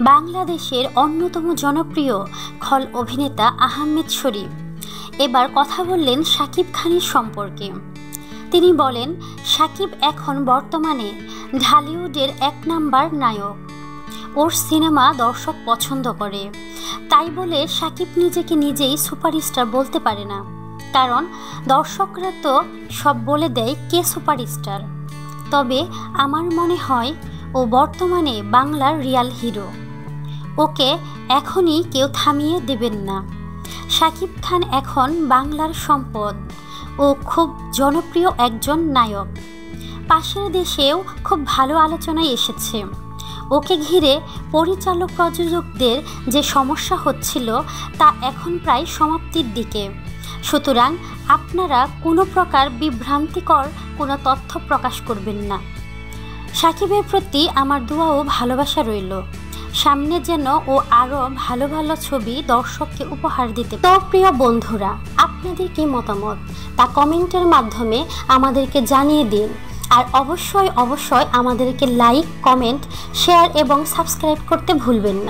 বাংলাদেশের অন্যতম জনপ্রিয় খল অভিনেতা আহমেদ শরীফ। এবার কথা বললেন শাকিব খানের সম্পর্কে। তিনি বলেন, শাকিব এখন বর্তমানে ঢালিউডের এক নাম্বার নায়ক। ওর সিনেমা দর্শক পছন্দ করে। তাই বলে শাকিব নিজেকে নিজেই সুপারস্টার বলতে পারে না। কারণ, দর্শকরা তো সব বলে দেয় কে সুপারস্টার। তবে আমার মনে হয়, ও বর্তমানে বাংলার রিয়াল হিরো। ওকে এখনই কেউ থামিয়ে দেবেন না। শাকিব খান এখন বাংলার সম্পদ ও খুব জনপ্রিয় একজন নায়ক। পাশের দেশেও খুব ভালো আলোচনায় এসেছে। ওকে ঘিরে পরিচালক প্রযোজকদের যে সমস্যা হচ্ছিল তা এখন প্রায় সমাপ্তির দিকে। সুতরাং আপনারা কোনো প্রকার বিভ্রান্তিকর কোনো তথ্য প্রকাশ করবেন না। সাকিবের প্রতি আমার দোয়া ও ভালোবাসা রইল। সামনে যেন ও আরও ভালো ভালো ছবি দর্শককে উপহার দিতে তো প্রিয় বন্ধুরা, আপনাদের কি মতামত? তা কমেন্টের মাধ্যমে আমাদেরকে জানিয়ে দিন। আর অবশ্যই অবশ্যই আমাদেরকে লাইক, কমেন্ট, শেয়ার এবং সাবস্ক্রাইব করতে ভুলবেন না।